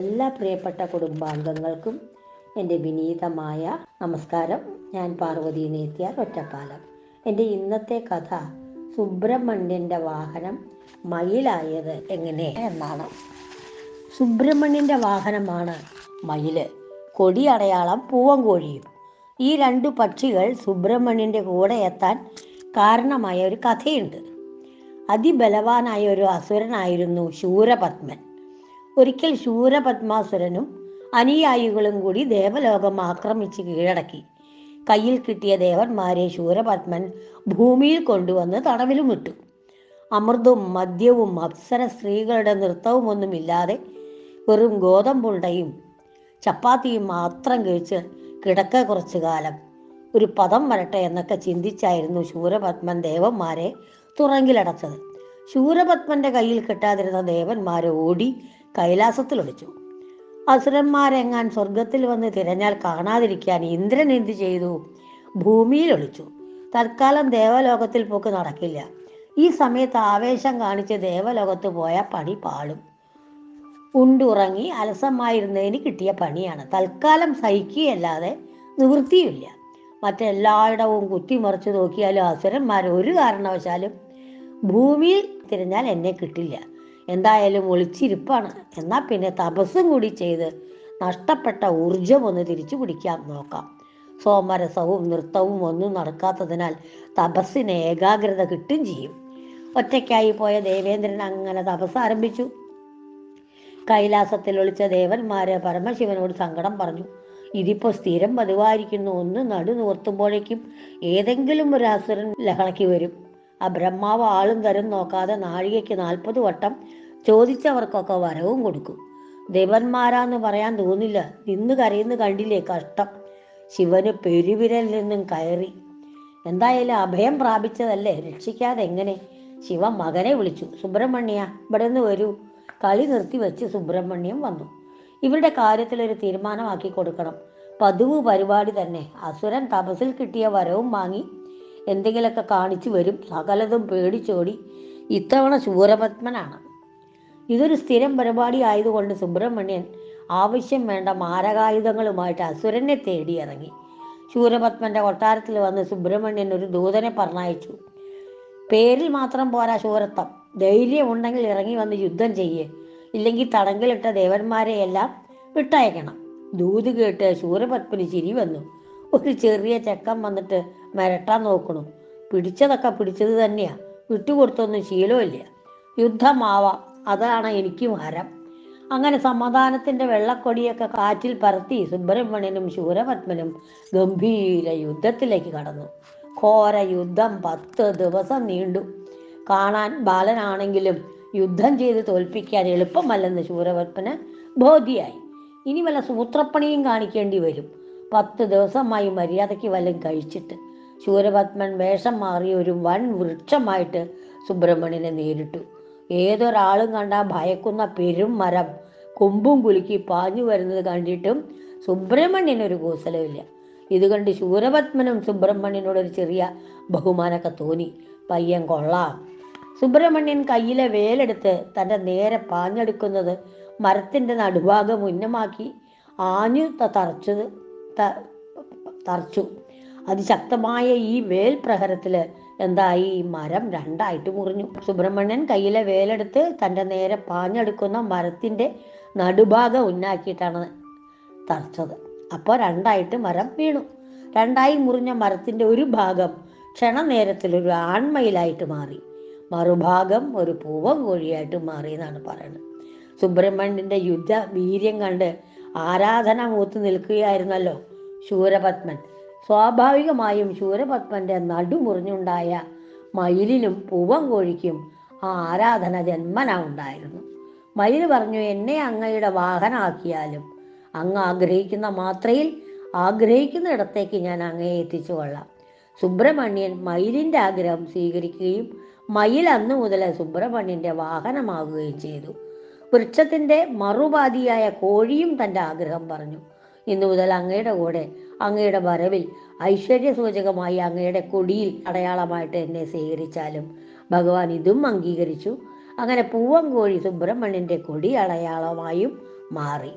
എല്ലാ പ്രിയപ്പെട്ട കുടുംബാംഗങ്ങൾക്കും എന്റെ വിനീതമായ നമസ്കാരം. ഞാൻ പാർവതി നേത്യാർ ഒറ്റപ്പാലം. എന്റെ ഇന്നത്തെ കഥ സുബ്രഹ്മണ്യന്റെ വാഹനം മയിലായത് എങ്ങനെ എന്നാണ്. സുബ്രഹ്മണ്യന്റെ വാഹനമാണ് മയിൽ. കൊടി അടയാളം പൂവൻകോഴിയും ഈ രണ്ടു പക്ഷികൾ സുബ്രഹ്മണ്യന്റെ കൂടെ എത്താൻ കാരണമായ ഒരു കഥയുണ്ട്. അതിബലവാനായ ഒരു അസുരനായിരുന്നു ശൂരപത്മൻ. ഒരിക്കൽ ശൂരപത്മാസുരനും അനുയായികളും കൂടി ദേവലോകം ആക്രമിച്ച് കീഴടക്കി. കയ്യിൽ കിട്ടിയ ദേവന്മാരെ ശൂരപത്മൻ ഭൂമിയിൽ കൊണ്ടുവന്ന് തടവിലും വിട്ടു അമൃതും മദ്യവും അപ്സര സ്ത്രീകളുടെ നൃത്തവും ഒന്നുമില്ലാതെ വെറും ഗോതമ്പുണ്ടയും ചപ്പാത്തിയും മാത്രം കഴിച്ച് കിടക്ക കുറച്ചു കാലം. ഒരു പദം വരട്ടെ എന്നൊക്കെ ചിന്തിച്ചായിരുന്നു ശൂരപത്മൻ ദേവന്മാരെ തുറങ്കിലടച്ചത്. ശൂരപത്മന്റെ കയ്യിൽ കിട്ടാതിരുന്ന ദേവന്മാരെ ഓടി കൈലാസത്തിൽ ഒളിച്ചു അസുരന്മാരെങ്ങാൻ സ്വർഗത്തിൽ വന്ന് തിരഞ്ഞാൽ കാണാതിരിക്കാൻ ഇന്ദ്രൻ എന്ത് ചെയ്തു? ഭൂമിയിൽ ഒളിച്ചു തൽക്കാലം ദേവലോകത്തിൽ പോക്ക് നടക്കില്ല. ഈ സമയത്ത് ആവേശം കാണിച്ച് ദേവലോകത്ത് പോയ പണി പാളും. ഉണ്ടുറങ്ങി അലസമായിരുന്നതിന് കിട്ടിയ പണിയാണ്. തൽക്കാലം സഹിക്കുകയല്ലാതെ നിവൃത്തിയില്ല മറ്റെല്ലായിടവും കുത്തിമറിച്ച് നോക്കിയാലും അസുരന്മാർ ഒരു കാരണവശാലും ഭൂമിയിൽ തിരഞ്ഞാൽ എന്നെ കിട്ടില്ല. എന്തായാലും ഒളിച്ചിരിപ്പാണ്. എന്നാൽ പിന്നെ തപസ്സും കൂടി ചെയ്ത് നഷ്ടപ്പെട്ട ഊർജം ഒന്ന് തിരിച്ചു പിടിക്കാം നോക്കാം. സോമരസവും നൃത്തവും ഒന്നും നടക്കാത്തതിനാൽ തപസ്സിന് ഏകാഗ്രത കിട്ടും ചെയ്യും. ഒറ്റയ്ക്കായി പോയ ദേവേന്ദ്രൻ അങ്ങനെ തപസ് ആരംഭിച്ചു. കൈലാസത്തിൽ ഒളിച്ച ദേവന്മാര് പരമശിവനോട് സങ്കടം പറഞ്ഞു. ഇതിപ്പോ സ്ഥിരം പതിവായിരിക്കുന്നു. ഒന്ന് നടു നിവർത്തുമ്പോഴേക്കും ഏതെങ്കിലും ഒരു അസുരൻ ലഹളയ്ക്ക് വരും. ആ ബ്രഹ്മാവ് ആളും തരും നോക്കാതെ നാഴികയ്ക്ക് നാൽപ്പത് വട്ടം ചോദിച്ചവർക്കൊക്കെ വരവും കൊടുക്കും. ദേവന്മാരാന്ന് പറയാൻ തോന്നില്ല. നിന്ന് കരയുന്നു കണ്ടില്ലേ കഷ്ടം. ശിവന് പെരുവിരൽ നിന്നും കയറി. എന്തായാലും അഭയം പ്രാപിച്ചതല്ലേ? രക്ഷിക്കാതെ എങ്ങനെ? ശിവ മകനെ വിളിച്ചു. സുബ്രഹ്മണ്യ ഇവിടെ നിന്ന് വരൂ. കളി നിർത്തി വെച്ച് സുബ്രഹ്മണ്യം വന്നു. ഇവരുടെ കാര്യത്തിൽ ഒരു തീരുമാനമാക്കി കൊടുക്കണം. പതിവ് പരിപാടി തന്നെ. അസുരൻ തപസിൽ കിട്ടിയ വരവും വാങ്ങി എന്തെങ്കിലുമൊക്കെ കാണിച്ചു വരും. സകലതും പേടിച്ചോടി ഇത്തവണ ശൂരപത്മനാണ് ഇതൊരു സ്ഥിരം പരിപാടി ആയതുകൊണ്ട് സുബ്രഹ്മണ്യൻ ആവശ്യം വേണ്ട മാരകായുധങ്ങളുമായിട്ട് അസുരനെ തേടി ഇറങ്ങി. ശൂരപത്മന്റെ കൊട്ടാരത്തിൽ വന്ന് സുബ്രഹ്മണ്യൻ ഒരു ദൂതനെ പറഞ്ഞയച്ചു. പേരിൽ മാത്രം പോരാ ശൂരത്വം. ധൈര്യമുണ്ടെങ്കിൽ ഇറങ്ങി വന്ന് യുദ്ധം ചെയ്യേ. ഇല്ലെങ്കിൽ തടങ്കിലിട്ട ദേവന്മാരെയെല്ലാം വിട്ടയക്കണം. ദൂത് കേട്ട് ശൂരപത്മന് ചിരി വന്നു. ഒരു ചെറിയ ചെക്കൻ വന്നിട്ട് മിരട്ടാൻ നോക്കണു. പിടിച്ചതൊക്കെ പിടിച്ചത് തന്നെയാ. വിട്ടുകൊടുത്തൊന്നും ശീലമില്ല യുദ്ധമാവാം അതാണ് എനിക്കും ഹരം അങ്ങനെ സമാധാനത്തിന്റെ വെള്ളക്കൊടിയൊക്കെ കാറ്റിൽ പറത്തി സുബ്രഹ്മണ്യനും ശൂരപത്മനും ഗംഭീര യുദ്ധത്തിലേക്ക് കടന്നു. ഘോര യുദ്ധം പത്ത് ദിവസം നീണ്ടു. കാണാൻ ബാലനാണെങ്കിലും യുദ്ധം ചെയ്ത് തോൽപ്പിക്കാൻ എളുപ്പമല്ലെന്ന് ശൂരപത്മന് ബോധ്യായി. ഇനി വല്ല സൂത്രപ്പണിയും കാണിക്കേണ്ടി വരും. പത്ത് ദിവസമായി മര്യാദയ്ക്ക് വല്ലതും കഴിച്ചിട്ട്. ശൂരപത്മൻ വേഷം മാറി ഒരു വൻ വൃക്ഷമായിട്ട് സുബ്രഹ്മണ്യനെ നേരിട്ടു. ഏതൊരാളും കണ്ടാൽ ഭയക്കുന്ന പെരും മരം കൊമ്പും കുലുക്കി പാഞ്ഞു വരുന്നത് കണ്ടിട്ടും സുബ്രഹ്മണ്യനൊരു കൂസലമില്ല. ഇത് കണ്ട് ശൂരപത്മനും സുബ്രഹ്മണ്യനോട് ഒരു ചെറിയ ബഹുമാനമൊക്കെ തോന്നി. പയ്യൻ കൊള്ളാം. സുബ്രഹ്മണ്യൻ കയ്യിലെ വേലെടുത്ത് തന്റെ നേരെ പാഞ്ഞെടുക്കുന്നത് മരത്തിന്റെ നടുഭാഗം ഉന്നമാക്കി ആഞ്ഞു തറച്ചത് തറച്ചു. അതിശക്തമായ ഈ വേൽ പ്രഹരത്തിൽ എന്തായി? ഈ മരം രണ്ടായിട്ട് മുറിഞ്ഞു. സുബ്രഹ്മണ്യൻ കയ്യിലെ വേലെടുത്ത് തന്റെ നേരെ പാഞ്ഞെടുക്കുന്ന മരത്തിന്റെ നടുഭാഗം ഉന്നാക്കിയിട്ടാണ് തറച്ചത്. അപ്പോൾ രണ്ടായിട്ട് മരം വീണു. രണ്ടായി മുറിഞ്ഞ മരത്തിന്റെ ഒരു ഭാഗം ക്ഷണനേരത്തിൽ ഒരു ആൺമയിലായിട്ട് മാറി. മറുഭാഗം ഒരു പൂവൻ കോഴിയായിട്ട് മാറി എന്നാണ് പറയുന്നത്. സുബ്രഹ്മണ്യന്റെ യുദ്ധ വീര്യം കണ്ട് ആരാധന മൂത്ത് നിൽക്കുകയായിരുന്നല്ലോ. ശൂരപത്മൻ. സ്വാഭാവികമായും ശൂരപത്മന്റെ നടുമുറിഞ്ഞുണ്ടായ മയിലിനും പൂവൻകോഴിക്കും ആ ആരാധന ജന്മന ഉണ്ടായിരുന്നു. മയിൽ പറഞ്ഞു എന്നെ അങ്ങയുടെ വാഹനമാക്കിയാലും അങ്ങ് ആഗ്രഹിക്കുന്ന മാത്രയിൽ ആഗ്രഹിക്കുന്ന ഇടത്തേക്ക് ഞാൻ അങ്ങയെ എത്തിച്ചു കൊള്ളാം. സുബ്രഹ്മണ്യൻ മയിലിന്റെ ആഗ്രഹം സ്വീകരിക്കുകയും മയിൽ അന്നു മുതൽ സുബ്രഹ്മണ്യന്റെ വാഹനമാകുകയും ചെയ്തു. വൃക്ഷത്തിന്റെ മറുപാതിയായ കോഴിയും തന്റെ ആഗ്രഹം പറഞ്ഞു. ഇന്നു മുതൽ അങ്ങയുടെ കൂടെ അങ്ങയുടെ വരവിൽ ഐശ്വര്യസൂചകമായി അങ്ങയുടെ കൊടിയിൽ അടയാളമായിട്ട് എന്നെ സ്വീകരിച്ചാലും ഭഗവാൻ ഇതും അംഗീകരിച്ചു. അങ്ങനെ പൂവൻകോഴി സുബ്രഹ്മണ്യന്റെ കൊടി അടയാളമായും മാറി.